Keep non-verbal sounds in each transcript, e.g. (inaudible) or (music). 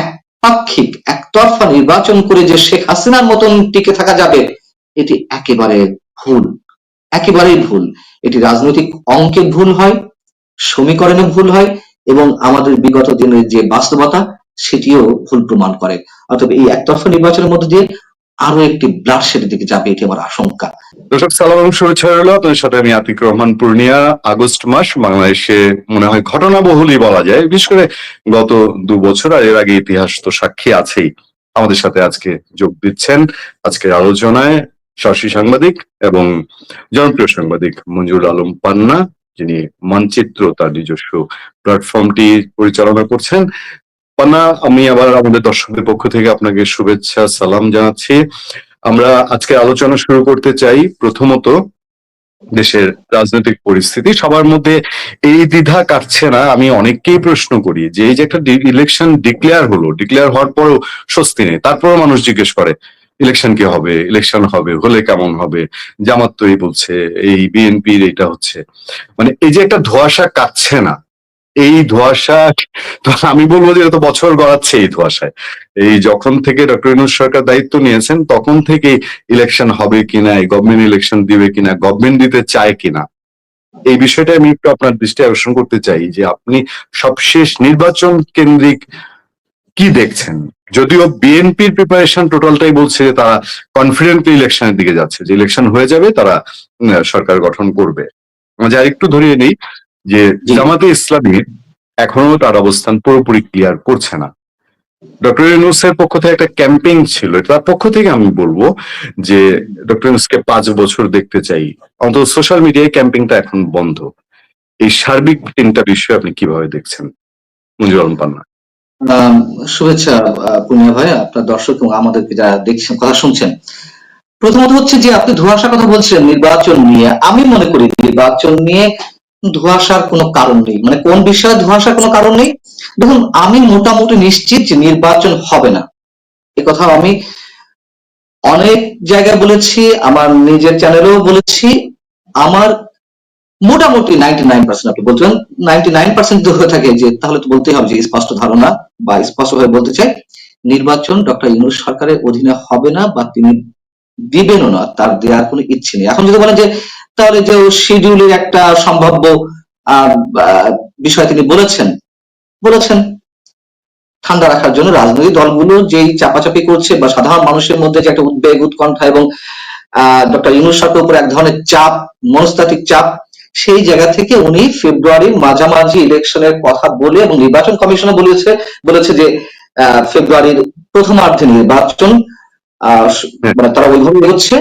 একপাক্ষিক, একতরফা নির্বাচন করে যে শেখ হাসিনার মতন টিকে থাকা যাবে, এটি একেবারে ভুল একেবারেই ভুল। এটি রাজনৈতিক অঙ্কে ভুল হয়, সমীকরণে ভুল হয় এবং আমাদের বিগত দিনের যে বাস্তবতা, সেটিও ভুল প্রমাণ করে। অর্থাৎ এই একতরফা নির্বাচনের মধ্যে দিয়ে আরও একটি ব্লাডশেডের দিকে যাবে, এটি আমার আশঙ্কা। দর্শক, সালাম এবং শুভেচ্ছা রইল। আপনাদের সাথে আমি আতিক রহমান পূর্ণিয়া, আগস্ট মাস, বাংলাদেশে মনে হয় ঘটনাবহুলই বলা যায়। বিশেষ করে গত দু বছর, আর এর আগে ইতিহাস তো সাক্ষী আছেই। আমাদের সাথে আজকে যোগ দিচ্ছেন আজকের আলোচনায় সাহসী সাংবাদিক এবং জনপ্রিয় সাংবাদিক মঞ্জুর আলম পান্না, যিনি মানচিত্র তার নিজস্ব প্ল্যাটফর্মটি পরিচালনা করছেন। পান্না আমি আবার আমাদের দর্শকদের পক্ষ থেকে আপনাকে শুভেচ্ছা, সালাম জানাচ্ছি। আমরা আজকে আলোচনা শুরু করতে চাই প্রথমত দেশের রাজনৈতিক পরিস্থিতি। সবার মধ্যে এই দ্বিধা কাটছে না, আমি অনেককেই প্রশ্ন করি যে এই যে একটা ইলেকশন ডিক্লেয়ার হলো ডিক্লেয়ার হওয়ার পরও স্বস্তি নেই, তারপরও মানুষ জিজ্ঞেস করে ইলেকশন কি হবে? ইলেকশন হবে, হলে কেমন হবে? জামাত তো এই বলছে এই বিএনপির এটা হচ্ছে। মানে এই যে একটা ধোঁয়াশা কাটছে না এই ধোঁয়াশা আমি বলব যে এত বছর গড়াচ্ছে এই ধোঁয়াশায়। এই যখন থেকে ডক্টর ইনুস সরকার দায়িত্ব নিয়েছেন, তখন থেকে ইলেকশন হবে কিনা, এই গভর্নমেন্ট ইলেকশন দিবে কিনা গভর্নমেন্ট দিতে চায় কিনা, এই বিষয়টা আমি একটু আপনার দৃষ্টি আকর্ষণ করতে চাই যে আপনি সবশেষ নির্বাচন কেন্দ্রিক কি দেখছেন? যদিও বিএনপির প্রিপারেশন টোটালটাই বলছে যে তারা কনফিডেন্টলি ইলেকশনের দিকে যাচ্ছে। যে ইলেকশন হয়ে যাবে, তারা সরকার গঠন করবে। যে আরেকটু ধরিয়ে নেই। যে। জামাতে ইসলামী এখনও তার অবস্থান পুরোপুরি ক্লিয়ার করছে না। ডক্টর ইউনুসের পক্ষ থেকে একটা ক্যাম্পেইন ছিল। তার পক্ষ থেকে আমি বলব যে ডক্টর ইউনুসকে পাঁচ বছর দেখতে চাই। অন্তত সোশ্যাল মিডিয়ায় ক্যাম্পেইনটা এখন বন্ধ। এই সার্বিক তিনটা বিষয় আপনি কীভাবে দেখছেন? মঞ্জুর আলম পান্না। শুভেচ্ছা পূর্ণিমা ভাই আপনার দর্শক এবং আমাদেরকে যারা দেখছেন কথা শুনছেন। প্রথমত হচ্ছে যে আপনি ধোঁয়াশার কথা বলছিলেন নির্বাচন নিয়ে। আমি মনে করি নির্বাচন নিয়ে ধোঁয়াশার কোনো কারণ নেই। মানে কোন বিষয়ে ধোঁয়াশার কোনো কারণ নেই? দেখুন, আমি মোটামুটি নিশ্চিত যে নির্বাচন হবে না। এ কথা আমি অনেক জায়গায় বলেছি, আমার নিজের চ্যানেলেও বলেছি। আমার মোটামুটি নাইনটি নাইন পার্সেন্ট আপনি বলছেন নাইনটি নাইন পার্সেন্ট হয়ে থাকে যে, তাহলে তো বলতেই হবে যে, স্পষ্ট ধারণা বা স্পষ্ট ভাবে বলতে চাই, নির্বাচন ডক্টর ইউনুস সরকারের অধীনে হবে না বা তিনি দিবেনও না, তার দেওয়ার কোনো ইচ্ছে নেই। এখন যদি বলেন যে, তাহলে যে শিডিউলের একটা সম্ভাব্য বিষয় তিনি বলেছেন বলেছেন, ঠান্ডা রাখার জন্য রাজনৈতিক দলগুলো যেই চাপাচাপি করছে বা সাধারণ মানুষের মধ্যে যে একটা উদ্বেগ, উৎকণ্ঠা এবং ডক্টর ইউনুস সরকারের উপর এক ধরনের চাপ, মনস্তাত্ত্বিক চাপ, সেই জায়গা থেকে উনি ফেব্রুয়ারির মাঝামাঝি ইলেকশনের কথা বলে এবং নির্বাচন কমিশনও বলেছে বলেছে যে ফেব্রুয়ারির প্রথমার্ধে নির্বাচন মানে তারা ওইভাবে হচ্ছে।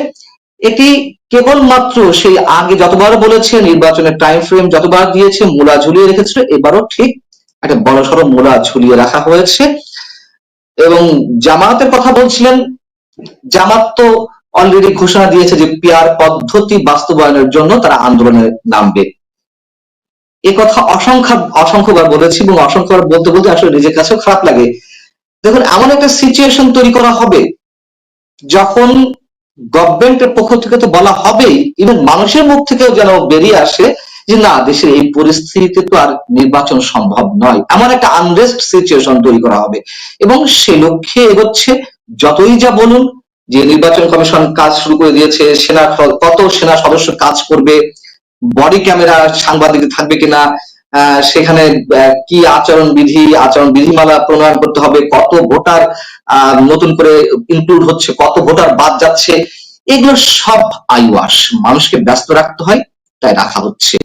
এটি কেবলমাত্র সেই আগে যতবার বলেছে নির্বাচনের টাইম ফ্রেম যতবার দিয়েছে মূলা ঝুলিয়ে রেখেছিল এবারও ঠিক একটা বড় বড়সড় মূলা ঝুলিয়ে রাখা হয়েছে। এবং জামাতের কথা বলছিলেন জামাত তো অলরেডি ঘোষণা দিয়েছে যে পিয়ার পদ্ধতি বাস্তবায়নের জন্য তারা আন্দোলনে নামবে। এ কথা অসংখ্য অসংখ্যবার বলেছি এবং অসংখ্যবার বলতে বলতে আসলে নিজের কাছেও খারাপ লাগে। দেখুন এমন একটা সিচুয়েশন তৈরি করা হবে যখন গভর্নমেন্টের পক্ষ থেকে তো বলা হবেই এবং মানুষের মুখ থেকেও যেন বেরিয়ে আসে যে না, দেশের এই পরিস্থিতিতে তো আর নির্বাচন সম্ভব নয়। এমন একটা আনরেস্ট সিচুয়েশন তৈরি করা হবে। এবং সে লক্ষ্যে এগোচ্ছে যতই যা বলুন, যে নির্বাচন কমিশন কাজ শুরু করে দিয়েছে, সেনা কত সেনা সদস্য কাজ করবে বডি ক্যামেরা সাংবাদিক থাকবে কিনা সেখানে কি আচরণ বিধি, আচরণ বিধিমালা প্রণয়ন করতে হবে, কত ভোটার নতুন করে ইনক্লুড হচ্ছে, কত ভোটার বাদ যাচ্ছে, এগুলো সব আইওয়াস। মানুষকে ব্যস্ত রাখতে হয়, তাই রাখা হচ্ছে।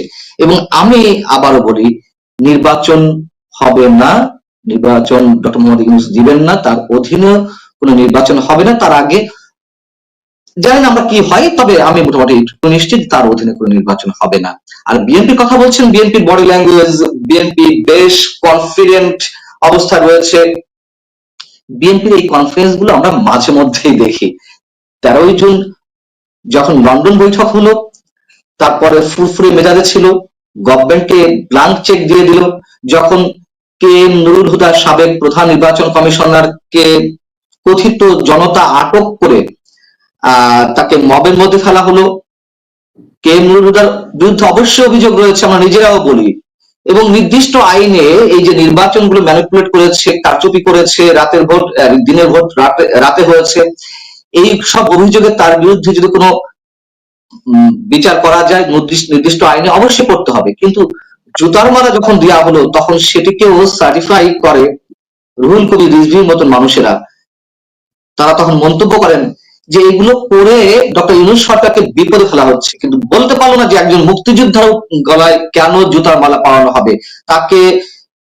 এবং আমি আবারও বলি, নির্বাচন হবে না, নির্বাচন ডক্টর মোহাম্মদ ইউনুস দিবেন না, তার অধীনে কোনো নির্বাচন হবে না, তার আগে জানি আমরা কি হয়, তবে আমি মোটামুটি নিশ্চিত তার অধীনে কোনো নির্বাচন হবে না। আর বিএনপির কথা বলছেন, বিএনপির বডি ল্যাঙ্গুয়েজ বিএনপি বেশ কনফিডেন্ট অবস্থা রয়েছে। বিএনপির এই কনফারেন্সগুলো আমরা মাঝে মধ্যেই দেখি। তেরোই জুন যখন লন্ডন বৈঠক হলো, তারপরে ফুরফুরে মেজাজে ছিল গভর্নমেন্টকে ব্লাঙ্ক চেক দিয়ে দিল, যখন কে নুরুল হুদা সাবেক প্রধান নির্বাচন কমিশনারকে কথিত জনতা আটক করে তাকে মবের মধ্যে ফেলা হলো। কে হুদার বিরুদ্ধে অবশ্যই অভিযোগ রয়েছে, আমরা নিজেরাও বলি। এবং নির্দিষ্ট আইনে এই যে নির্বাচনগুলো ম্যানিপুলেট করেছে, কারচুপি করেছে, রাতের ভোট দিনের ভোট, রাতে হয়েছে, এই সব অভিযোগে তার বিরুদ্ধে যদি কোনো বিচার করা যায়, নির্দিষ্ট নির্দিষ্ট আইনে অবশ্যই করতে হবে। কিন্তু জুতার মারা যখন দেওয়া হলো, তখন সেটিকেও সার্টিফাই করে রুহুল কবি রিজভির মতন মানুষেরা। তারা তখন মন্তব্য করেন যে এগুলো করে ডক্টর ইউনুস সরকারকে বিপদে ফেলা হচ্ছে। কিন্তু বলতে পারল না যে একজন মুক্তিযোদ্ধার গলায় কেন জুতার মালা পাওয়ানো হবে। তাকে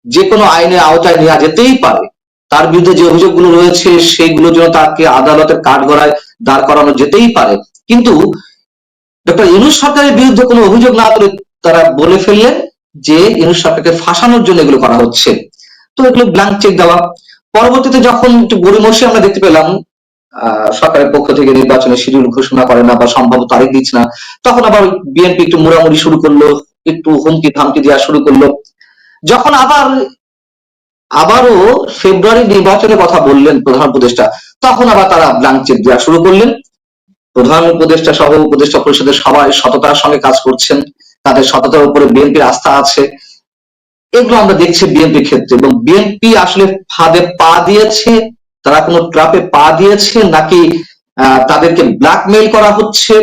যে কোনো আইনের আওতায় নেওয়া যেতেই পারে। তার বিরুদ্ধে যে অভিযোগগুলো রয়েছে সেইগুলোর জন্য তাকে আদালতের কাঠগড়ায় দাঁড় করানো যেতেই পারে। কিন্তু ডক্টর ইউনুস সরকারের বিরুদ্ধে কোনো অভিযোগ না করে তারা বলে ফেললেন যে ইউনুস সরকারকে ফাঁসানোর জন্য এগুলো করা হচ্ছে। তো এগুলো ব্ল্যাঙ্ক চেক দেওয়া। পরবর্তীতে যখন একটু গড়িমসি আমরা দেখতে পেলাম সরকারের পক্ষ থেকে নির্বাচনের শিডিউল ঘোষণা করে না বা সম্ভাব্য তারিখ দিচ্ছে না, তখন আবার বিএনপি একটু মুড়ামুড়ি শুরু করল, একটু হুমকি ধামকি দেওয়া শুরু করল। যখন আবার, আবারও ফেব্রুয়ারি নির্বাচনের কথা বললেন প্রধান উপদেষ্টা, তখন আবার তারা ব্ল্যাঙ্ক চেক দেওয়া শুরু করলেন। প্রধান উপদেষ্টা সহ উপদেষ্টা পরিষদের সবাই সততার সঙ্গে কাজ করছেন, তাদের সততার উপরে বিএনপির আস্থা আছে। এগুলো আমরা দেখছি বিএনপির ক্ষেত্রে এবং বিএনপি আসলে ফাঁদে পা দিয়েছে তারা কোনো ট্রাপে পা দিয়েছে নাকি তাদেরকে ব্ল্যাকমেইল করা হচ্ছে,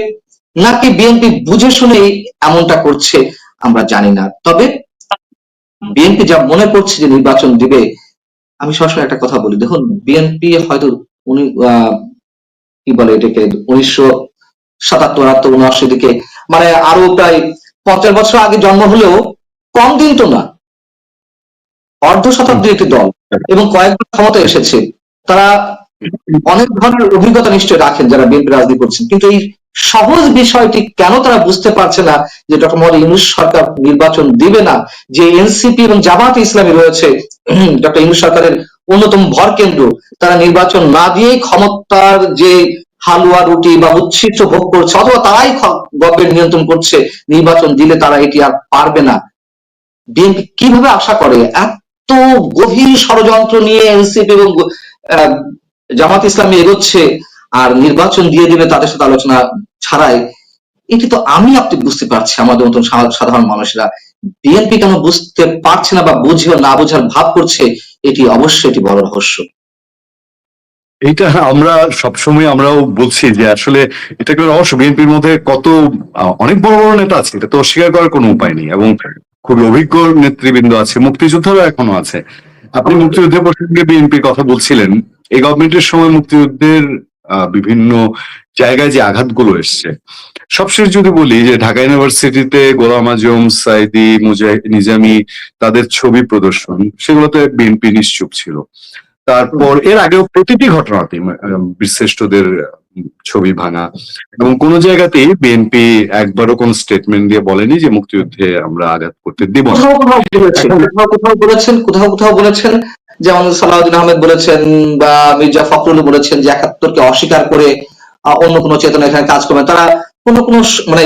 নাকি বিএনপি বুঝে শুনেই এমনটা করছে, আমরা জানি না। তবে বিএনপি যা মনে করছে যে নির্বাচন দিবে, আমি সবসময় একটা কথা বলি। দেখুন বিএনপি হয়তো উনি কি বলে এটাকে, উনিশশো সাতাত্তর, আটাত্তর, উনআশি দিকে মানে আরও প্রায় পঞ্চাশ বছর আগে জন্ম হলেও কম দিন তো না। অর্ধ শতাব্দীর একটি দল এবং কয়েকবার ক্ষমতা এসেছে। তারা অনেক ধরনের অভিজ্ঞতা নিশ্চয়ই রাখেন যারা বিএনপি রাজনীতি করছেন। কিন্তু এই সহজ বিষয়টি কেন তারা বুঝতে পারছে না যে ডক্টর মোহাম্মদ ইউনুস সরকার নির্বাচন দিবে না? যে এনসিপি এবং জামাত ইসলামী রয়েছে, (clears throat) ডক্টর ইউনুস সরকারের অন্যতম ভর কেন্দ্র, তারা নির্বাচন না দিয়েই ক্ষমতার যে হালুয়া রুটি বা উচ্ছিষ্ট ভোগ করছে অথবা তারাই গভর্নমেন্ট নিয়ন্ত্রণ করছে, নির্বাচন দিলে তারা এটি আর পারবে না। বিএনপি কীভাবে আশা করে? এত গভীর ষড়যন্ত্র নিয়ে এনসিপি এবং জামাত ইসলামী এগোচ্ছে আর নির্বাচন দিয়ে দিবে তাদের সাথে আলোচনা ছাড়াই, এটি তো আমি আপনি বুঝতে পারছি, আমাদের মতন সাধারণ মানুষরা। বিএনপি কেন বুঝতে পারছে না বা বুঝেও না বোঝার ভাব করছে, এটি অবশ্যই এটি বড় রহস্য। এইটা আমরা সবসময় আমরাও বলছি যে আসলে এটা একটা অবশ্য বিএনপির মধ্যে কত, অনেক বড় বড় নেতা আছে, এটা তো অস্বীকার করার কোনো উপায় নেই। এবং খুবই অভিজ্ঞ নেতৃবৃন্দ আছে, মুক্তিযোদ্ধারা এখনও আছে। আপনি মুক্তিযুদ্ধের প্রসঙ্গে বিএনপির কথা বলছিলেন এই গভর্নমেন্টের সময় মুক্তিযুদ্ধের বিভিন্ন জায়গায় যে আঘাতগুলো এসছে সবশেষ যদি বলি যে ঢাকা ইউনিভার্সিটিতে গোলাম আজম সাইদি মুজাহিদ নিজামি তাদের ছবি প্রদর্শন সেগুলোতে বিএনপি নিশ্চুপ ছিল। তারপর এর আগেও প্রতিটি ঘটনাতে বীরশ্রেষ্ঠদের উম, ছবি ভাঙা। এবং কোন জায়গাতেই বিএনপি একবারও কোন স্টেটমেন্ট দিয়ে বলেনি যে মুক্তিযুদ্ধে আমরা আঘাত করতে দিব কোথাও কোথাও বলেছেন, কোথাও কোথাও বলেছেন যেমন সালাউদ্দিন আহমেদ বলেছেন বা মির্জা ফখরুল বলেছেন যে একাত্তরকে অস্বীকার করে অন্য কোনো চেতনা এখানে কাজ করবে। তারা কোনো কোনো মানে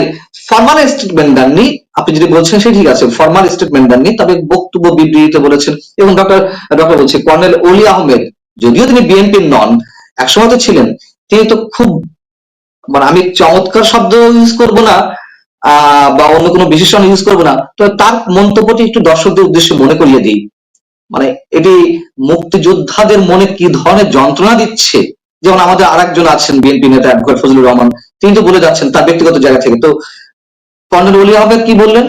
ফর্মাল স্টেটমেন্ট দেননি। আপনি যদি বলছেন সে ঠিক আছে ফর্মাল স্টেটমেন্ট দেননি, তবে বক্তব্য বিবৃতিতে বলেছেন। এবং ডক্টর ডক্টর বলছে, কর্নেল অলি আহমেদ, যদিও তিনি বিএনপির নন, একসময় তো ছিলেন তিনি তো খুব মানে আমি চমৎকার শব্দ ইউজ করব না বা অন্য কোনো বিশেষণ ইউজ করব না তো তার মন্তব্যটি একটু দর্শকদের উদ্দেশ্যে মনে করিয়ে দিই। মানে এটি মুক্তিযোদ্ধাদের মনে কি ধরনের যন্ত্রণা দিচ্ছে? যেমন আমাদের আরেকজন আছেন বিএনপি নেতা অ্যাডভোকেট ফজলুর রহমান তিনি তো বলে যাচ্ছেন তার ব্যক্তিগত জায়গা থেকে। তো কর্নেল অলি আহমেদ কি বললেন?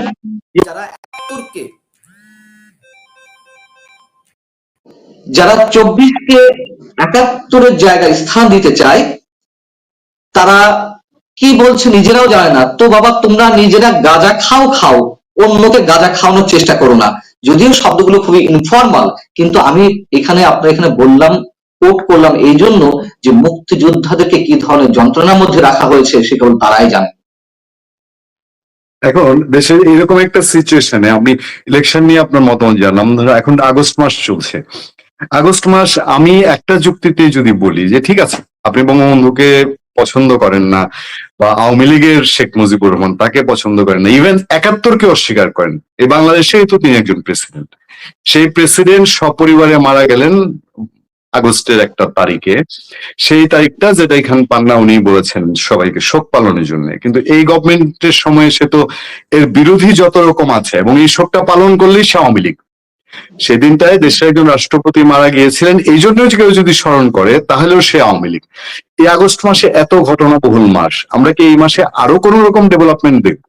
যারা একাত্তরকে যারা চব্বিশকে একাত্তরের জায়গায় স্থান দিতে চায়, তারা কি বলছে নিজেরাও জানে না। তো বাবা, তোমরা নিজেরা গাঁজা খাও খাও। অন্যকে গাঁজা খাওয়ানোর চেষ্টা করো না। যদিও শব্দগুলো খুবই ইনফর্মাল কিন্তু আমি এখানে আপনার এখানে বললাম কোট করলাম এই জন্য যে মুক্তিযোদ্ধাদেরকে কি ধরনের যন্ত্রণার মধ্যে রাখা হয়েছে, সে কেবল তারাই জানে। এখন দেশের এরকম একটা সিচুয়েশনে আমি ইলেকশন নিয়ে আপনার মতামত জানলাম। ধরো এখন আগস্ট মাস চলছে। আগস্ট মাস আমি একটা যুক্তিতে যদি বলি যে ঠিক আছে, আপনি বঙ্গবন্ধুকে পছন্দ করেন না বা আওয়ামী লীগের শেখ মুজিবুর রহমান তাকে পছন্দ করেন না ইভেন একাত্তরকে অস্বীকার করেন। এই বাংলাদেশেই তো তিনি একজন প্রেসিডেন্ট সেই প্রেসিডেন্ট সপরিবারে মারা গেলেন আগস্টের একটা তারিখে। সেই তারিখটা যেটা এখান পান্না উনি বলেছেন সবাইকে শোক পালনের জন্য। কিন্তু এই গভর্নমেন্টের সময় সে তো এর বিরোধী যত রকম আছে এবং এই শোকটা পালন করলেই সে আওয়ামী লীগ। সেদিনটায় দেশের একজন রাষ্ট্রপতি মারা গিয়েছিলেন। এই জন্য কেউ যদি স্মরণ করে, তাহলেও সে আওয়ামী লীগ। এই আগস্ট মাসে এত ঘটনাবহুল মাস। আমরা কি এই মাসে আরও কোন রকম ডেভেলপমেন্ট দেখব?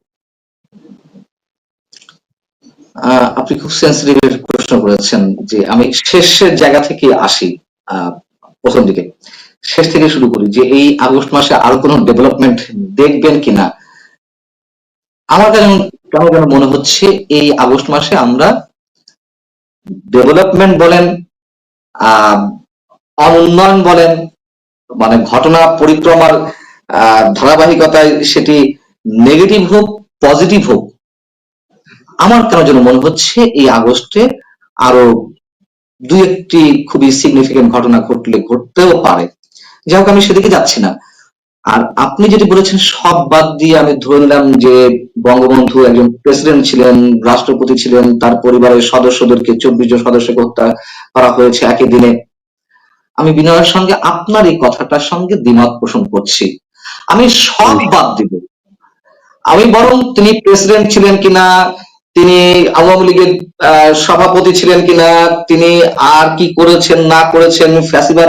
আপনি খুব সেন্সিটিভ প্রশ্ন করেছেন যে আমি শেষের জায়গা থেকে আসি প্রথম দিকে। শেষ থেকে শুরু করি যে এই আগস্ট মাসে আরও কোনো ডেভেলপমেন্ট দেখবেন কিনা। আমার কেন কেন মনে হচ্ছে এই আগস্ট মাসে আমরা ডেভেলপমেন্ট বলেন অনুন্নয়ন বলেন মানে ঘটনা পরিক্রমার ধারাবাহিকতায় সেটি নেগেটিভ হোক পজিটিভ হোক, আমার কেন যেন মনে হচ্ছে এই আগস্টে আরও দুই একটি খুবই সিগনিফিকেন্ট ঘটনা ঘটলে, ঘটতেও পারে। যাই আমি সেদিকে যাচ্ছি না। আর আপনি যেটি বলেছেন, সব বাদ দিয়ে আমি ধরে নিলাম যে বঙ্গবন্ধু একজন প্রেসিডেন্ট ছিলেন, রাষ্ট্রপতি ছিলেন, তার পরিবারের সদস্যদেরকে, চব্বিশ জন সদস্যকে হত্যা করা হয়েছে একই দিনে। আমি বিনয়ের সঙ্গে আপনার এই কথাটার সঙ্গে দ্বিমত পোষণ করছি। আমি সব বাদ দিব। আমি বরং তিনি প্রেসিডেন্ট ছিলেন কিনা, তিনি আওয়ামী লীগের সভাপতি ছিলেন কিনা, তিনি আর কি করেছেন, না করেছেন, ফ্যাসিবাদ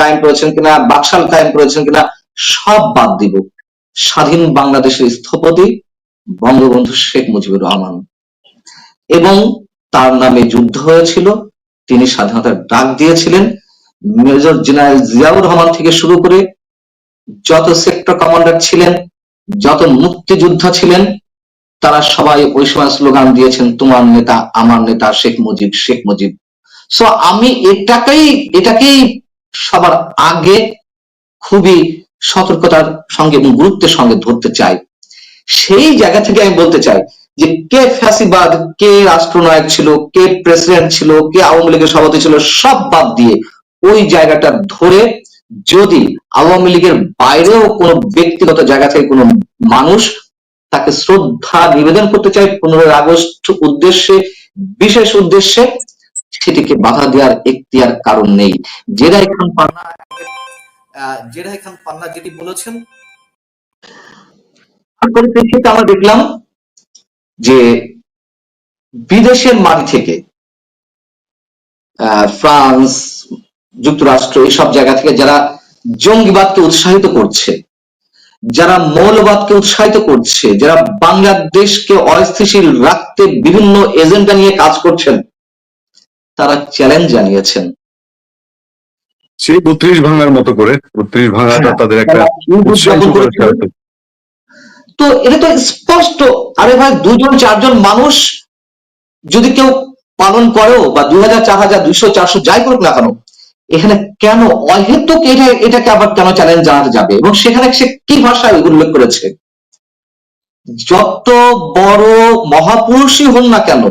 কায়েম করেছেন কিনা, বাকশাল কায়েম করেছেন কিনা সব বাদ দিব। স্বাধীন বাংলাদেশের স্থপতি বঙ্গবন্ধু শেখ মুজিবুর রহমান। এবং তার নামে যুদ্ধ হয়েছিল, তিনি স্বাধীনতার ডাক দিয়েছিলেন। মেজর জেনারেল জিয়াউর রহমান থেকে শুরু করে যত সেক্টর কমান্ডার ছিলেন, যত মুক্তিযোদ্ধা ছিলেন, তারা সবাই ওই সময় স্লোগান দিয়েছেন, তোমার নেতা, আমার নেতা, শেখ মুজিব শেখ মুজিব। সো আমি এটাকেই এটাকেই সবার আগে খুবই সতর্কতার সঙ্গে এবং গুরুত্বের সঙ্গে ধরতে চাই। সেই জায়গা থেকে আমি বলতে চাই যে, কে ফ্যাসিবাদ, কে রাষ্ট্রনায়ক ছিল, কে প্রেসিডেন্ট ছিল, কে আওয়ামী লীগের সভাপতি ছিল, সব বাদ দিয়ে ওই জায়গাটা ধরে যদি আওয়ামী লীগের বাইরেও কোনো ব্যক্তিগত জায়গা থেকে কোনো মানুষ তাকে শ্রদ্ধা নিবেদন করতে চাই পনেরোই আগস্ট উদ্দেশ্যে, বিশেষ উদ্দেশ্যে, সেটিকে বাধা দেওয়ার এখতিয়ার কারণ নেই। জেরাই খান পান্না জেরাই খান পান্না যেটি বলেছেন। পরিপ্রেক্ষিতে আমরা দেখলাম যে বিদেশের মাটি থেকে ফ্রান্স, যুক্তরাষ্ট্র, এইসব জায়গা থেকে যারা জঙ্গিবাদকে উৎসাহিত করছে, যারা মৌলবাদকে উৎসাহিত করছে, যারা বাংলাদেশকে অস্থিতিশীল রাখতে বিভিন্ন এজেন্ডা নিয়ে কাজ করছেন, তারা চ্যালেঞ্জ জানিয়েছেন। সেই বত্রিশ ভাঙার মতো করে বত্রিশ ভাঙাটা হ্যাঁ, তাদের একটা উদযাপন তো এটা তো স্পষ্ট। আরে ভাই দুজন চারজন মানুষ যদি কেউ পালন করেও বা দুই হাজার চার হাজার দুইশো চারশো যাই করুক না কেন এখানে কেন অহেতুক এটা এটাকে আবার কেন চ্যালেঞ্জ জানাতে যাবে? এবং সেখানে সে কি ভাষায় উল্লেখ করেছে? যত বড় মহাপুরুষই হন না কেন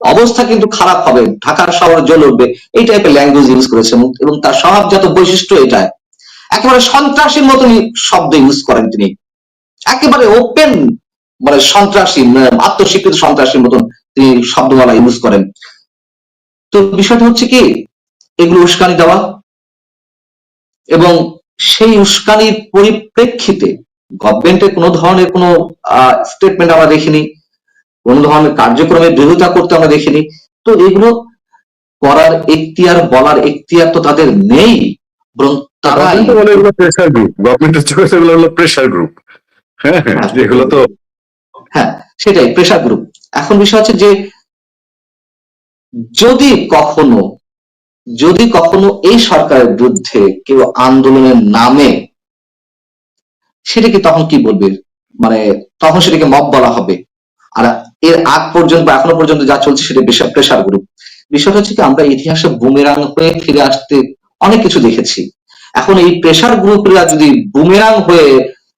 অবস্থা কিন্তু খারাপ হবে, ঢাকার শহর জ্বলে উঠবে, এই টাইপের ল্যাঙ্গুয়েজ ইউজ করেছে এবং- তার স্বভাবজাত বৈশিষ্ট্য এটাই। একেবারে সন্ত্রাসীর মতনই শব্দ ইউজ করেন তিনি। একেবারে ওপেন মানে সন্ত্রাসী মানে আত্মস্বীকৃত সন্ত্রাসীর মতন তিনি শব্দমালা ইউজ করেন। তো বিষয়টা হচ্ছে কি, এগুলো উস্কানি দেওয়া এবং সেই উস্কানির পরিপ্রেক্ষিতে গভর্নমেন্টের কোনো ধরনের কোনো স্টেটমেন্ট আমরা দেখিনি। কোনো ধরনের কার্যক্রমের বিরোধিতা করতে আমরা দেখিনি। তো এগুলো করার এখতিয়ার বলার এখতিয়ার তো তাদের নেই বরং তারা গভর্নমেন্ট বলে এগুলো প্রেশার গ্রুপ গভর্নমেন্টের চোখে এগুলো হলো প্রেশার গ্রুপ হ্যাঁ হ্যাঁ তো হ্যাঁ সেটাই প্রেশার গ্রুপ এখন বিষয় হচ্ছে যে যদি কখনো যদি কখনো এই সরকারের বিরুদ্ধে কেউ আন্দোলনের নামে সেটাকে তখন কি বলবে? মানে তখন সেটাকে মব বলা হবে। আর এর আগ পর্যন্ত বা এখনও পর্যন্ত যা চলছে সেটা বিশাল প্রেশার গ্রুপ বিষয়টা হচ্ছে কি, আমরা ইতিহাসে বুমেরাং হয়ে ফিরে আসতে অনেক কিছু দেখেছি। এখন এই প্রেশার গ্রুপরা যদি বুমেরাং হয়ে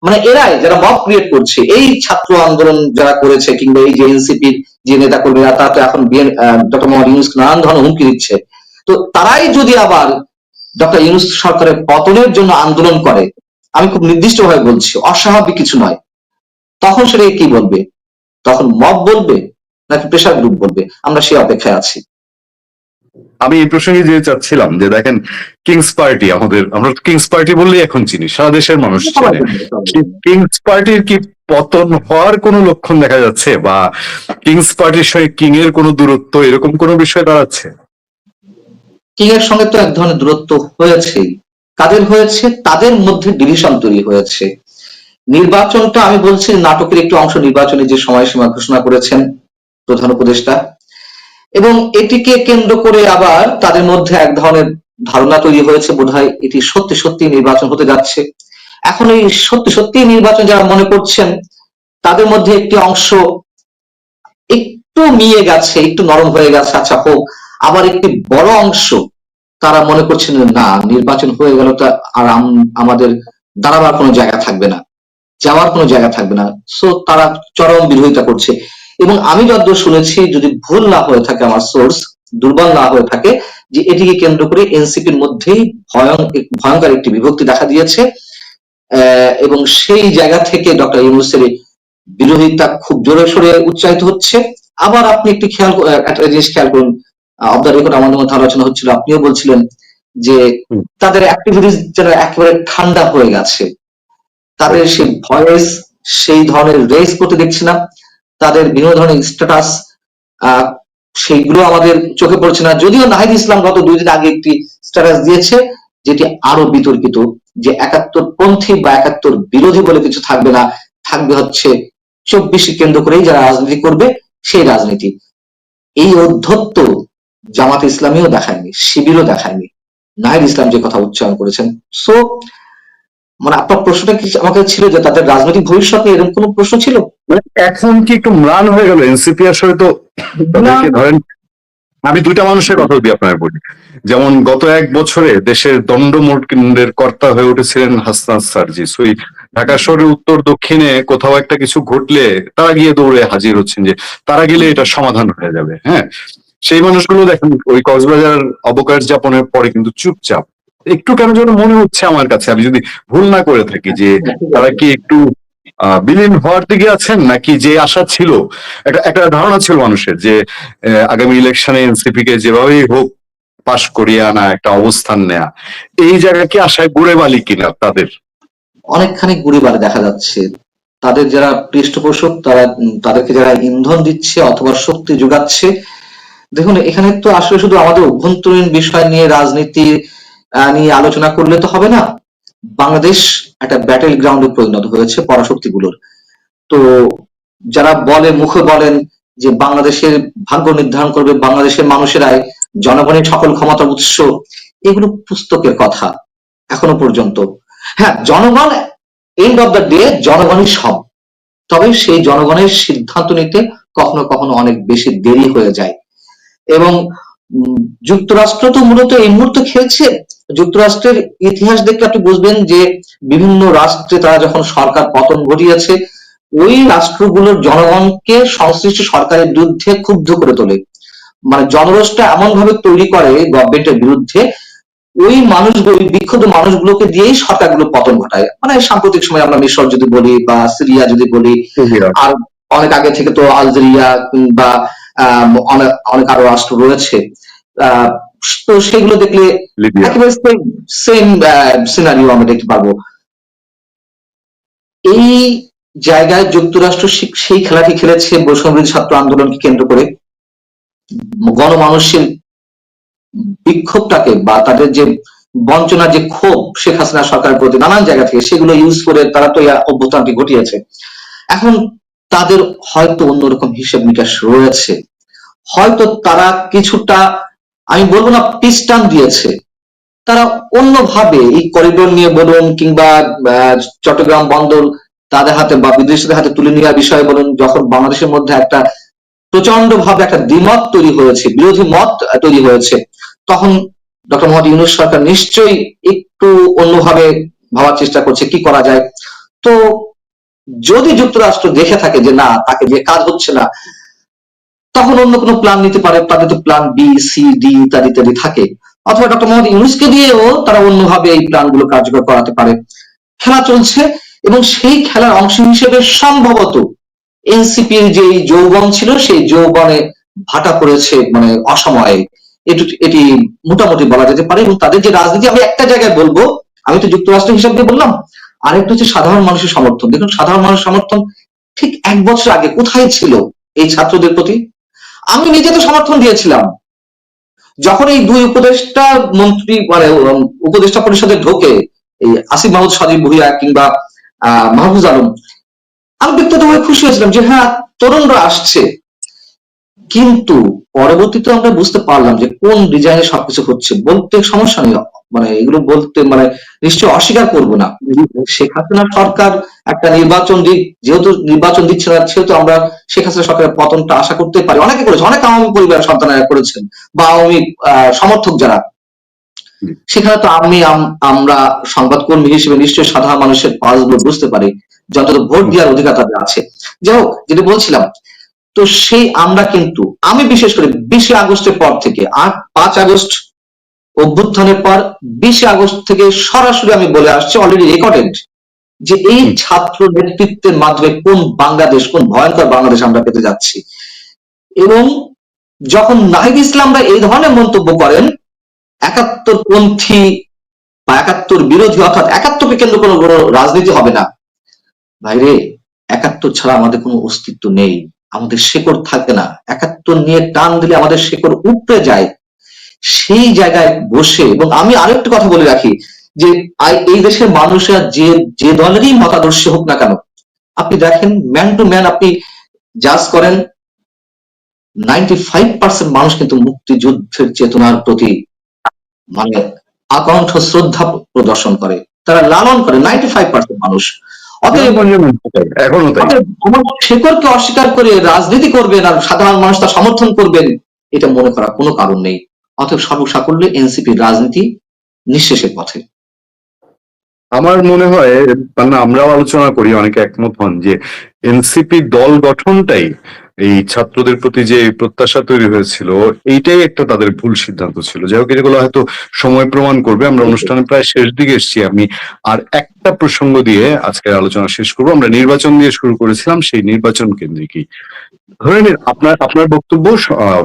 মানে এরাই যারা মব ক্রিয়েট করছে, এই ছাত্র আন্দোলন যারা করেছে কিংবা এই যে এনসিপির যে নেতা কর্মীরা তারা তো এখন ডক্টর মোহাম্মদ ইউনুস নানান ধরনের হুমকি দিচ্ছে। তো তারাই যদি আবার ডক্টর ইউনুস সরকারের পতনের জন্য আন্দোলন করে, আমি খুব নির্দিষ্ট ভাবে বলছি, অস্বাভাবিক কিছু নয়। তখন সেটাকে কি বলবে? তখন মব বলবে নাকি প্রেশার গ্রুপ বলবে? আমরা সে অপেক্ষায় আছি। আমি এই প্রসঙ্গে যে চাচ্ছিলাম যে দেখেন কিংস পার্টি আমাদের আমরা কিংস পার্টি বললেই এখন চিনি সারা দেশের মানুষ কিংস পার্টির কি পতন হওয়ার কোনো লক্ষণ দেখা যাচ্ছে? বা কিংস পার্টির সঙ্গে কিং এর কোনো দূরত্ব এরকম কোনো বিষয় দাঁড়াচ্ছে? কিং এর সঙ্গে তো এক ধরনের দূরত্ব হয়েছে কাদের হয়েছে? তাদের মধ্যে ডিভিশন তৈরি হয়েছে। নির্বাচনটা আমি বলছি নাটকের একটি অংশ, নির্বাচনে যে সময়সীমা ঘোষণা করেছেন প্রধান উপদেষ্টা। এবং এটিকে কেন্দ্র করে আবার তাদের মধ্যে এক ধরনের ধারণা তৈরি হয়েছে, বোধহয় এটি সত্যি সত্যি নির্বাচন হতে যাচ্ছে। এখন এই সত্যি সত্যি নির্বাচন যারা মনে করছেন, তাদের মধ্যে একটি অংশ একটু মিয়ে গেছে, একটু নরম হয়ে গেছে আচ্ছা হোক, আবার একটি বড় অংশ তারা মনে করছেন না, নির্বাচন হয়ে গেল তো আর আম- আমাদের দাঁড়াবার কোনো জায়গা থাকবে না। যাওয়ার কোনো জায়গা থাকবে না। সো তারা চরম বিরোধিতা করছে। এবং আমি যতদূর শুনেছি যদি ভুল না হয়ে থাকে আমার সোর্স দুর্বল না হয়ে থাকে যে এটিকে কেন্দ্র করে এনসিপির মধ্যেই ভয়ং ভয়ঙ্কর একটি বিভক্তি দেখা দিয়েছে। এবং সেই জায়গা থেকে ডক্টর ইউনুসের বিরোধিতা খুব জোরে সোরে উচ্চারিত হচ্ছে। আবার আপনি একটি খেয়াল একটা জিনিস খেয়াল করুন। অফ দ্য রেকর্ড আমাদের মধ্যে আলোচনা হচ্ছিল আপনিও বলছিলেন যে তাদের অ্যাক্টিভিটিস যেন একেবারে ঠান্ডা হয়ে গেছে। তাদের সেই ভয়েস, সেই ধরনের রেস করতে দেখছি না। তাদের বিভিন্ন ধরনের স্ট্যাটাস সেইগুলো আমাদের চোখে পড়ছে না। যদিও নাহিদ ইসলাম গত দুই দিন আগে একটি স্ট্যাটাস দিয়েছে, যেটি আরও বিতর্কিত যে একাত্তর পন্থী বা একাত্তর বিরোধী বলে কিছু থাকবে না। থাকবে হচ্ছে চব্বিশে কেন্দ্র করেই যারা রাজনীতি করবে, সেই রাজনীতি। এই অধ্যত্ত জামাত ইসলামীও দেখায়নি, শিবিরও দেখায়নি। নাহিদ ইসলাম যে কথা উচ্চারণ করেছেন। সো মানে আপনার প্রশ্নটা কি আমাকে ছিল যে তাদের রাজনৈতিক ভবিষ্যৎ নিয়ে এরকম কোনো প্রশ্ন ছিল? মানে এখন কি একটু ম্লান হয়ে গেল? এনসিপি আসলে তো ধরেন আমি দুইটা মানুষের কথা যদি আপনার বলি যেমন গত এক বছরে দেশের দণ্ডমোট কেন্দ্রের কর্তা হয়ে উঠেছিলেন হাসনাত সার্জিস ওই ঢাকা শহরের উত্তর দক্ষিণে কোথাও একটা কিছু ঘটলে তারা গিয়ে দৌড়ে হাজির হচ্ছেন যে তারা গেলে এটা সমাধান হয়ে যাবে হ্যাঁ? সেই মানুষগুলো দেখেন ওই কক্সবাজার অবকাশ যাপনের পরে কিন্তু চুপচাপ একটু কেন যেন মনে হচ্ছে আমার কাছে, আমি যদি ভুল না করে থাকি যে তারা কি একটু বিলীন হওয়ার দিকে আছেন নাকি যে আশা ছিল? একটা একটা ধারণা ছিল মানুষের যে আগামী ইলেকশনে এনসিপি কে যেভাবেই হোক পাশ করিয়ে আনা একটা অবস্থান নেয়া, এই জায়গা কি আশায় ঘুরে বালি কিনা তাদের? অনেকখানি গুড়িবারে দেখা যাচ্ছে। তাদের যারা পৃষ্ঠপোষক, তারা, তাদেরকে যারা ইন্ধন দিচ্ছে অথবা শক্তি যোগাচ্ছে, দেখুন এখানে তো আসলে শুধু আমাদের অভ্যন্তরীণ বিষয় নিয়ে রাজনীতি নিয়ে আলোচনা করলে তো হবে না। বাংলাদেশ একটা ব্যাটেল গ্রাউন্ডে পরিণত হয়েছে পরাশক্তিগুলোর। তো যারা বলে, মুখে বলেন যে বাংলাদেশের ভাগ্য নির্ধারণ করবে, বাংলাদেশের মানুষেরাই জনগণের সকল ক্ষমতার উৎস, এগুলো পুস্তকের কথা এখনও পর্যন্ত। হ্যাঁ জনগণ এন্ড অফ দ্য ডে জনগণই সব। তবে সেই জনগণের সিদ্ধান্ত নিতে কখনো কখনো অনেক বেশি দেরি হয়ে যায়। এবং যুক্তরাষ্ট্র তো মূলত এই মুহূর্তে খেলছে। যুক্তরাষ্ট্রের ইতিহাস দেখলে আপনি বুঝবেন যে বিভিন্ন রাষ্ট্রে তারা যখন সরকার পতন ঘটিয়েছে ওই রাষ্ট্রগুলোর জনগণকে সংশ্লিষ্ট সরকারের বিরুদ্ধে ক্ষুব্ধ করে তোলে। মানে জনরোষটা এমন ভাবে তৈরি করে গভর্নমেন্টের বিরুদ্ধে ওই মানুষগুলো বিক্ষুব্ধ মানুষগুলোকে দিয়েই সরকারগুলো পতন ঘটায়। মানে সাম্প্রতিক সময় আমরা মিশর যদি বলি বা সিরিয়া যদি বলি আর অনেক আগে থেকে তো আলজেরিয়া বা আহ, অনেক অনেক আরও রাষ্ট্র রয়েছে। আহ, তো সেগুলো দেখলে একেবারে সেম সিনারিও আমরা দেখতে পারব। এই জায়গায় যুক্তরাষ্ট্র সেই খেলাটি খেলেছে বৈষম্যবিরোধী ছাত্র আন্দোলনকে কেন্দ্র করে। গণমানুষের বিক্ষোভটাকে বা তাদের যে বঞ্চনা যে ক্ষোভ শেখ হাসিনা সরকারের প্রতি নানান জায়গা থেকে সেগুলো ইউজ করে তারা তো অভ্যুত্থানটি ঘটিয়েছে। এখন তাদের হয়তো অন্যরকম হিসেব নিকাশ রয়েছে। হয়তো তারা কিছুটা আমি বলব না পিস্টান দিয়েছে। তারা অন্যভাবে এই করিডোর নিয়ে বলুন কিংবা চট্টগ্রাম বন্দর তাদের হাতে বা বিদেশিদের হাতে তুলে নেওয়ার বিষয়ে বলুন, যখন বাংলাদেশের মধ্যে একটা প্রচণ্ড ভাবে একটা দ্বিমত তৈরি হয়েছে, বিরোধী মত তৈরি হয়েছে, তখন ডক্টর মোহাম্মদ ইউনুস সরকার নিশ্চয়ই একটু অন্যভাবে ভাবার চেষ্টা করছে, কি করা যায়? তো যদি যুক্তরাষ্ট্র দেখে থাকে যে না, তাকে যে কাজ হচ্ছে না তখন অন্য কোনো প্ল্যান নিতে পারে, তাদের তো প্ল্যান বি সি ডি ইত্যাদি ইত্যাদি থাকে। অথবা ডক্টর মোহাম্মদ ইউনুসকে দিয়েও তারা অন্যভাবে এই প্ল্যানগুলো কার্যকর করাতে পারে। খেলা চলছে এবং সেই খেলার অংশ হিসেবে সম্ভবত এনসিপির যে যৌবন ছিল, সেই যৌবনে ভাটা পড়েছে মানে অসময়ে। এটু, এটি মোটামুটি বলা যেতে পারে এবং তাদের যে রাজনীতি, আমি একটা জায়গায় বলব, আমি তো যুক্তরাষ্ট্র হিসাব দিয়ে বললাম, আরেকটা হচ্ছে সাধারণ মানুষের সমর্থন। দেখুন, সাধারণ মানুষের সমর্থন ঠিক এক বছর আগে কোথায় ছিল এই ছাত্রদের প্রতি? আমি নিজে তো সমর্থন দিয়েছিলাম। যখন এই দুই উপদেষ্টা মন্ত্রী মানে উপদেষ্টা পরিষদে ঢোকে এই আসিফ মাহমুদ সাদিব ভুইয়া কিংবা আহ, মাহফুজ আলম আমি ব্যক্তিগত ভাবে খুশি হয়েছিলাম যে হ্যাঁ তরুণরা আসছে। কিন্তু পরবর্তীতে আমরা বুঝতে পারলাম যে কোন ডিজাইনে সবকিছু হচ্ছে। বলতে সমস্যা নেই। মানে এগুলো বলতে মানে নিশ্চয় অস্বীকার করব না। শেখ হাসিনা সরকার একটা নির্বাচন দিক, যেহেতু নির্বাচন দিচ্ছে না, সেহেতু আমরা শেখ হাসিনা সরকারের পতনটা আশা করতে পারি। অনেকে করেছে, অনেক আওয়ামী পরিবার সন্তানেরা করেছেন, বা আওয়ামী সমর্থক যারা। সেখানে তো আমি, আম- আমরা সংবাদকর্মী হিসেবে নিশ্চয়ই সাধারণ মানুষের পালসগুলো বুঝতে পারি যতটা ভোট দেওয়ার অধিকার তাদের আছে। যাই হোক, যেটা বলছিলাম, তো সেই আমরা কিন্তু, আমি বিশেষ করে বিশে আগস্টের পর থেকে, আট, পাঁচ আগস্ট অভ্যুত্থানের পর বিশে আগস্ট থেকে সরাসরি আমি বলে আসছি অলরেডি রেকর্ডেড যে এই ছাত্র নেতৃত্বের মাধ্যমে কোন বাংলাদেশ কোন ভয়ঙ্কর বাংলাদেশ আমরা পেতে যাচ্ছি। এবং যখন নাহিদ ইসলামরা এই ধরনের মন্তব্য করেন একাত্তর পন্থী বা একাত্তর বিরোধী অর্থাৎ একাত্তরকে কেন্দ্র কোনো রাজনীতি হবে না। ভাইরে একাত্তর ছাড়া আমাদের কোনো অস্তিত্ব নেই আমাদের শেকড় থাকে না। একাত্তর নিয়ে টান দিলে আমাদের শেকড় উপড়ে যায়। সেই জায়গায় বসে এবং আমি আরেকটা কথা বলে রাখি যে এই দেশের মানুষরা যে যে দলেরই মতাদর্শী হোক না কেন আপনি দেখেন ম্যান টু ম্যান আপনি জাজ করেন নাইনটি ফাইভ পার্সেন্ট মানুষ কিন্তু মুক্তিযুদ্ধের চেতনার প্রতি মানে আকণ্ঠ শ্রদ্ধা প্রদর্শন করে। তারা লালন করে নাইনটি ফাইভ পার্সেন্ট মানুষ শেকড়কে অস্বীকার করে রাজনীতি করবেন আর সাধারণ মানুষ তা সমর্থন করবেন এটা মনে করার কোনো কারণ নেই। অতএব সর্বসাকল্যে এনসিপি রাজনীতি নিঃশেষের পথে। আমার মনে হয় মানে আমরাও আলোচনা করি, অনেকে একমত হন যে এনসিপি দল গঠনটাই এই ছাত্রদের প্রতি যে প্রত্যাশা তৈরি হয়েছিল, এইটাই একটা তাদের ভুল সিদ্ধান্ত ছিল। যাই হোক, এগুলো হয়তো সময় প্রমাণ করবে। আমরা অনুষ্ঠানের প্রায় শেষ দিকে এসেছি। আমি আর একটা প্রসঙ্গ দিয়ে আজকের আলোচনা শেষ করব। আমরা নির্বাচন দিয়ে শুরু করেছিলাম, সেই নির্বাচন কেন্দ্রিকই। ধরে নিন, আপনার আপনার বক্তব্য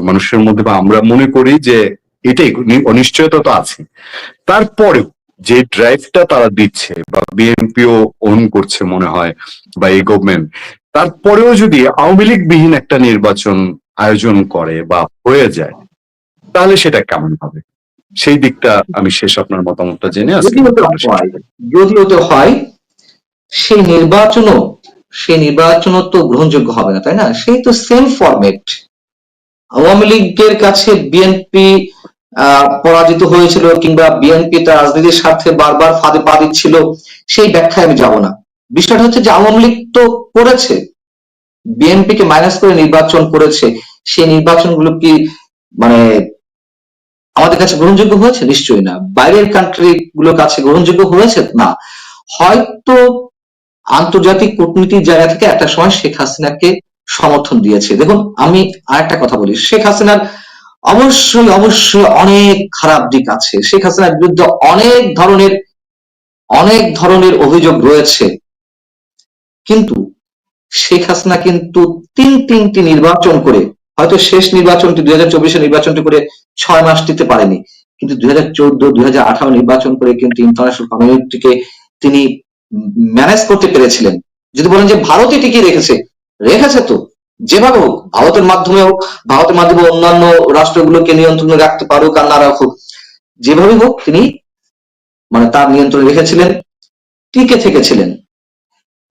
মানুষের মধ্যে বা আমরা মনে করি যে এটাই অনিশ্চয়তা তো আছে। তারপরেও যে ড্রাইভটা তারা দিচ্ছে বা বিএনপিও ওন করছে মনে হয় বা এই গভর্নমেন্ট তারপরেও যদি আওয়ামী লীগ বিহীন একটা নির্বাচন আয়োজন করে বা হয়ে যায় তাহলে সেটা কেমন হবে? সেই দিকটা আমি শেষ আপনার মতামতটা জেনে আজকে যদি হয় যদি হয় সেই নির্বাচনও সেই নির্বাচনও তো গ্রহণযোগ্য হবে না তাই না? সেই তো সেম ফরম্যাট আওয়ামী লীগের কাছে বিএনপি পরাজিত হয়েছিল কিংবা বিএনপি তার রাজনীতির স্বার্থে বারবার ফাঁদে পা দিচ্ছিল, সেই ব্যাখ্যায় আমি যাব না। বিষয়টা হচ্ছে যে আওয়ামী লীগ তো করেছে বিএনপি কে মাইনাস করে নির্বাচন করেছে, সেই নির্বাচনগুলো কি মানে আমাদের কাছে গ্রহণযোগ্য হয়েছে? নিশ্চয়ই না। বাইরের কান্ট্রি গুলোর কাছে গ্রহণযোগ্য হয়েছে? না। হয়তো আন্তর্জাতিক কূটনীতির জায়গা থেকে একটা সময় শেখ হাসিনাকে সমর্থন দিয়েছে। দেখুন, আমি আরেকটা কথা বলি। শেখ হাসিনার অবশ্যই অবশ্যই অনেক খারাপ দিক আছে। শেখ হাসিনার বিরুদ্ধে অনেক ধরনের অনেক ধরনের অভিযোগ রয়েছে। কিন্তু শেখ হাসিনা কিন্তু তিন, তিনটি নির্বাচন করে, হয়তো শেষ নির্বাচনটি দুই হাজার চব্বিশের নির্বাচনটি করে ছয় মাস টিতে পারেনি। কিন্তু দুই হাজার চোদ্দ, দুই হাজার আঠারো নির্বাচন করে কিন্তু ইন্টারন্যাশনাল কমিউনিটিকে তিনি ম্যানেজ করতে পেরেছিলেন। যদি বলেন যে ভারতে টিকিয়ে রেখেছে রেখেছে তো। যেভাবে হোক ভারতের মাধ্যমে হোক ভারতের মাধ্যমে অন্যান্য রাষ্ট্রগুলোকে নিয়ন্ত্রণে রাখতে পারুক আর না রাখুক যেভাবে হোক তিনি মানে তার নিয়ন্ত্রণে রেখেছিলেন টিকে থেকেছিলেন।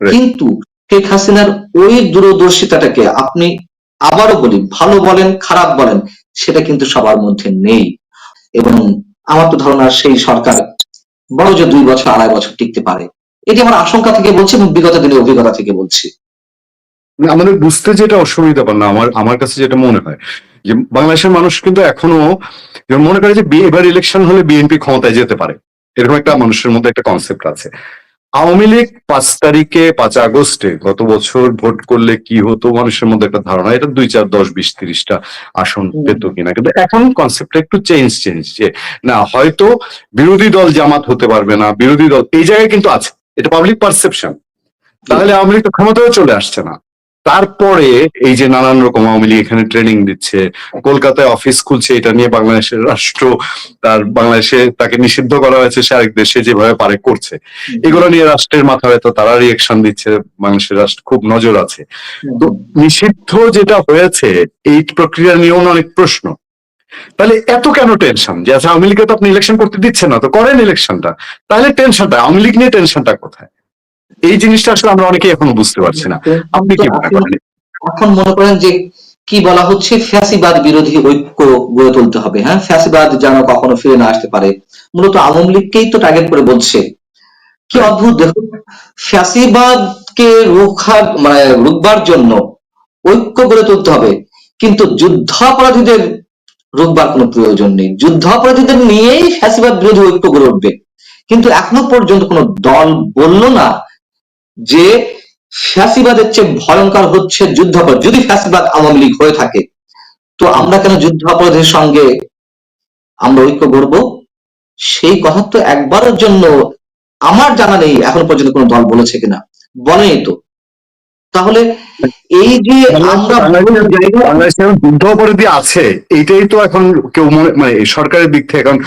কিন্তু শেখ হাসিনার ওই দূরদর্শিতাটাকে আপনি আবারও বলি ভালো বলেন খারাপ বলেন সেটা কিন্তু সবার মধ্যে নেই। এবং আমার তো ধারণা সেই সরকার বড় যে দুই বছর আড়াই বছর টিকতে পারে এটি আমার আশঙ্কা থেকে বলছি এবং বিগত দিনের অভিজ্ঞতা থেকে বলছি। আমাদের বুঝতে যেটা অসুবিধা পান না আমার আমার কাছে যেটা মনে হয় যে বাংলাদেশের মানুষ কিন্তু এখনও মনে করে যে এবার ইলেকশন হলে বিএনপি ক্ষমতায় যেতে পারে এরকম একটা মানুষের মধ্যে একটা কনসেপ্ট আছে। আওয়ামী লীগ পাঁচ তারিখে পাঁচ আগস্টে গত বছর ভোট করলে কি হতো মানুষের মধ্যে একটা ধারণা এটা দুই চার দশ বিশ তিরিশটা আসন। পেত কিনা কিন্তু এখন কনসেপ্টটা একটু চেঞ্জ চেঞ্জ যে না হয়তো বিরোধী দল জামাত হতে পারবে না বিরোধী দল এই জায়গায় কিন্তু আছে এটা পাবলিক পারসেপশন তাহলে আওয়ামী লীগ তো ক্ষমতায় চলে আসছে না। তারপরে এই যে নানান রকম আওয়ামী লীগ এখানে ট্রেনিং দিচ্ছে কলকাতায় অফিস খুলছে এটা নিয়ে বাংলাদেশের রাষ্ট্র তার বাংলাদেশে তাকে নিষিদ্ধ করা হয়েছে সে আরেক দেশে যেভাবে পারে করছে। এগুলো নিয়ে রাষ্ট্রের মাথা ব্যথা তারা রিয়েকশন দিচ্ছে বাংলাদেশের রাষ্ট্র খুব নজর আছে। তো নিষিদ্ধ যেটা হয়েছে এই প্রক্রিয়া নিয়েও অনেক প্রশ্ন। তাহলে এত কেন টেনশন যে আচ্ছা আওয়ামী লীগকে তো আপনি ইলেকশন করতে দিচ্ছেন না তো করেন ইলেকশনটা তাহলে টেনশনটা আওয়ামী লীগ নিয়ে টেনশনটা কোথায়? এই জিনিসটা আসলে আমরা অনেকেই এখনও বুঝতে পারছি না। আপনি কি মনে করেন? এখন মনে করেন যে কি বলা হচ্ছে ফ্যাসিবাদ বিরোধী ঐক্য গড়ে তুলতে হবে হ্যাঁ? ফ্যাসিবাদ যেন কখনো ফিরে না আসতে পারে। মূলত আওয়ামী লীগকেই তো টার্গেট করে বলছে। কি অদ্ভুত দেখুন ফ্যাসিবাদকে রুখার মানে রুখবার জন্য ঐক্য গড়ে তুলতে হবে। কিন্তু যুদ্ধাপরাধীদের রুখবার কোনো প্রয়োজন নেই। যুদ্ধাপরাধীদের নিয়েই ফ্যাসিবাদ বিরোধী ঐক্য গড়ে উঠবে। কিন্তু এখনও পর্যন্ত কোনো দল বলল না যে ফ্যাসিবাদের চেয়ে ভয়ঙ্কর হচ্ছে যুদ্ধাপরাধ যদি ফ্যাসিবাদ আওয়ামী লীগ হয়ে থাকে, তো আমরা কেন যুদ্ধাপরাধের সঙ্গে আমরা ঐক্য গড়ব? সেই কথা তো একবারের জন্য আমার জানা নেই, এখন পর্যন্ত কোনো দল বলেছে কিনা। বলেনি তো। তাহলে এই যে আমরা যুদ্ধ অপরাধী আছে, এইটাই তো এখন কেউ মানে সরকারের দিক থেকে এখন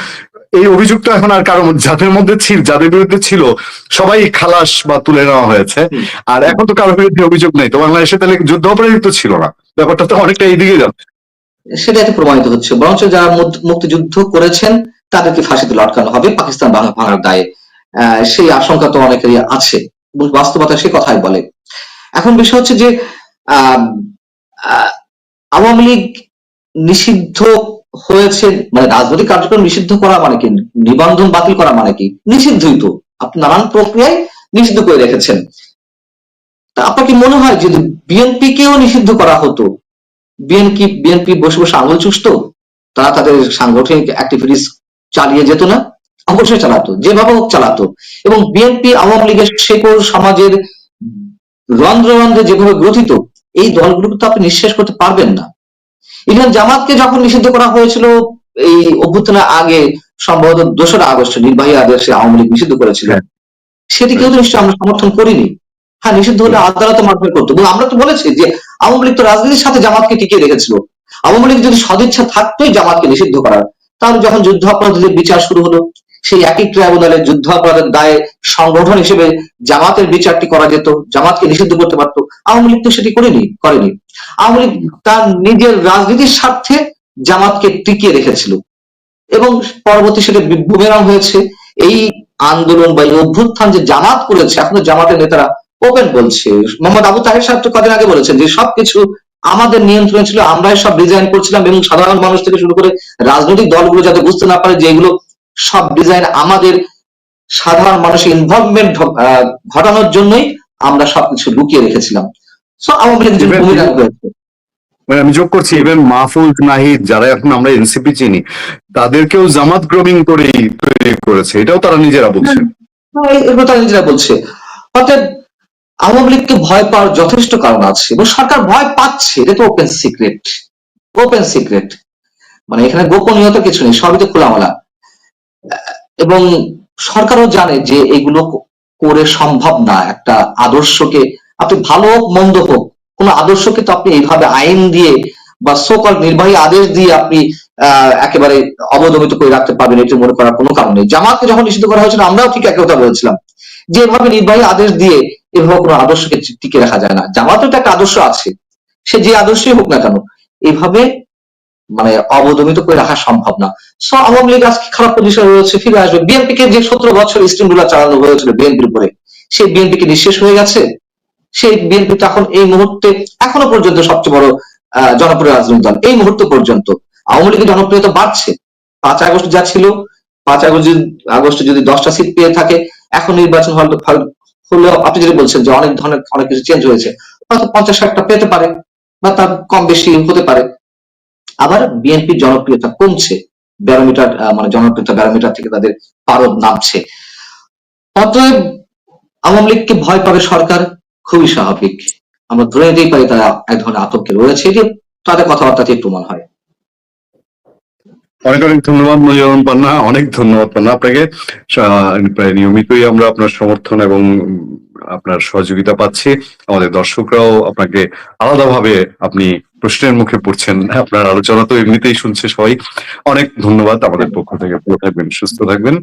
এই অভিযোগটা এখন আর কারও যাদের মধ্যে ছিল যাদের বিরুদ্ধে ছিল সবাই খালাস বা তুলে নেওয়া হয়েছে। আর এখন তো কারোর বিরুদ্ধে অভিযোগ নেই। তো বাংলাদেশে তাহলে যুদ্ধ অপরাধী তো ছিল না। ব্যাপারটা তো অনেকটা এইদিকে যাচ্ছে সেটা এতে প্রমাণিত হচ্ছে। বরঞ্চ যারা মুক্তিযুদ্ধ করেছেন তাদেরকে ফাঁসিতে লটকানো হবে। পাকিস্তান ভাঙা ভাঙার দায়ে। আহ, সেই আশঙ্কা তো অনেকেরই আছে। বাস্তবতা সে কথাই বলে। এখন বিষয় হচ্ছে যে আহ, আওয়ামী লীগ নিষিদ্ধ হয়েছে মানে রাজনৈতিক কার্যক্রম নিষিদ্ধ করা মানে কি? নিবন্ধন বাতিল করা মানে কি? নিষিদ্ধই তো। আপনি নানান প্রক্রিয়ায় নিষিদ্ধ করে রেখেছেন। তা আপনার কি মনে হয় যদি বিএনপি কেও নিষিদ্ধ করা হতো, বিএনপি বিএনপি বসে বসে আঙুল চুষতো, তারা তাদের সাংগঠনিক অ্যাক্টিভিটিস চালিয়ে যেত না? অবশ্যই চালাতো, যেভাবে হোক চালাতো। এবং বিএনপি আওয়ামী লীগের শেকড় সমাজের রন্ধ্রে রন্ধ্রে যেভাবে গ্রথিত, এই দলগুলোকে তো আপনি নিঃশেষ করতে পারবেন না। ইভেন জামাতকে যখন নিষিদ্ধ করা হয়েছিল এই অভ্যুত্থানের আগে সম্ভবত দোসরা আগস্ট নির্বাহী আদেশে আওয়ামী লীগ নিষিদ্ধ করেছিল। সেটি সেটিকেও তো নিশ্চয়ই আমরা সমর্থন করিনি। হ্যাঁ নিষিদ্ধ হলে আদালত মারফত করতো। এবং আমরা তো বলেছি যে আওয়ামী লীগ তো রাজনীতির সাথে জামাতকে টিকিয়ে রেখেছিল। আওয়ামী লীগ যদি সদিচ্ছা থাকতোই জামাতকে নিষিদ্ধ করার। তাহলে যখন যুদ্ধ অপরাধীদের বিচার শুরু হলো সেই একই ট্রাইব্যুনালে যুদ্ধ অপরাধের দায়ে সংগঠন হিসেবে জামাতের বিচারটি করা যেত, জামাতকে নিষিদ্ধ করতে পারতো। আওয়ামী লীগ তো সেটি করেনি করেনি। আওয়ামী লীগ তার নিজের রাজনীতির স্বার্থে জামাতকে টিকিয়ে রেখেছিল। এবং পরবর্তী সেটা বুমেরাং হয়েছে। এই আন্দোলন বা এই অভ্যুত্থান যে জামাত করেছে, এখনও জামাতের নেতারা ওপেন বলছে। মোহাম্মদ আবু তাহের সাহেব তো কদিন আগে বলেছেন যে সবকিছু আমাদের নিয়ন্ত্রণে ছিল, আমরাই সব ডিজাইন করছিলাম এবং সাধারণ মানুষ থেকে শুরু করে রাজনৈতিক দলগুলো যাতে বুঝতে না পারে যে এগুলো সব ডিজাইন আমাদের সাধারণ মানুষের ইনভলভমেন্ট ঘটানোর জন্যই আমরা সবকিছু লুকিয়ে রেখেছিলাম। সো আওয়ামী লীগ যে ভূমিকা হয়েছে মানে আমি যোগ করছি ইভেন মাহফুজ নাহিদ যারা এখন আমরা এনসিপি চিনি তাদেরকেও জামাত গ্রোমিং করেই তৈরি করেছে। এটাও তারা নিজেরা বলছেন হ্যাঁ, এগুলো তারা নিজেরা বলছে। অর্থাৎ আওয়ামী লীগকে ভয় পাওয়ার যথেষ্ট কারণ আছে এবং সরকার ভয় পাচ্ছে। এটা তো ওপেন সিক্রেট ওপেন সিক্রেট মানে এখানে গোপনীয়তা কিছু নেই সবই তো খোলামেলা। এবং সরকারও জানে যে এগুলো করে সম্ভব না। একটা আদর্শকে আপনি ভালো হোক মন্দ হোক কোন আদর্শকে তো আপনি এইভাবে আইন দিয়ে বা সকল নির্বাহী আদেশ দিয়ে আপনি আহ, একেবারে অবদমিত করে রাখতে পারবেন এটি মনে করার কোনো কারণ নেই। জামাতকে যখন নিষিদ্ধ করা হয়েছিল আমরাও ঠিক একই কথা বলেছিলাম যে এভাবে নির্বাহী আদেশ দিয়ে এভাবে কোনো আদর্শকে টিকে রাখা যায় না। জামাতের তো একটা আদর্শ আছে। সে যে আদর্শই হোক না কেন এইভাবে মানে অবদমিত করে রাখা সম্ভব না। সো আওয়ামী লীগ আজকে খারাপ পজিশনে রয়েছে, ফিরে আসবে। বিএনপি কে যে সতেরো বছর স্টিম রুলার চালানো হয়েছিল বিএনপির উপরে সেই বিএনপি কি নিঃশেষ হয়ে গেছে? সেই বিএনপি তো এখন এই মুহূর্তে এখনও পর্যন্ত সবচেয়ে বড় জনপ্রিয় রাজনৈতিক দল। এই মুহূর্ত পর্যন্ত আওয়ামী লীগের জনপ্রিয়তা বাড়ছে। পাঁচ আগস্ট যা ছিল, পাঁচ আগস্ট যদি, আগস্টে যদি দশটা সিট পেয়ে থাকে, এখন নির্বাচন হল, হল- আপনি যেটা বলছেন যে অনেক ধরনের, অনেক কিছু চেঞ্জ হয়েছে, হয়তো পঞ্চাশ ষাটটা পেতে পারে, বা তার কম বেশি হতে পারে। আবার বিএনপির জনপ্রিয়তা কমছে, ব্যারোমিটার মানে জনপ্রিয়তা ব্যারোমিটার থেকে তাদের পারদ নামছে। অতএব আওয়ামী লীগকে ভয় পাবে সরকার, খুবই স্বাভাবিক। আমরা ধরে নিতেই পারি তারা এক ধরনের আতঙ্কে রয়েছে যে তাদের কথাবার্তাতেই প্রমাণ হয়। অনেক অনেক ধন্যবাদ মজিবুর পান্না, অনেক ধন্যবাদ পান্না আপনাকে। প্রায় নিয়মিতই আমরা আপনার সমর্থন এবং আপনার সহযোগিতা পাচ্ছি। আমাদের দর্শকরাও আপনাকে আলাদাভাবে আপনি প্রশ্নের মুখে পড়ছেন। আপনার আলোচনা তো এমনিতেই শুনছে সবাই। অনেক ধন্যবাদ আমাদের পক্ষ থেকে। ভালো থাকবেন, সুস্থ থাকবেন।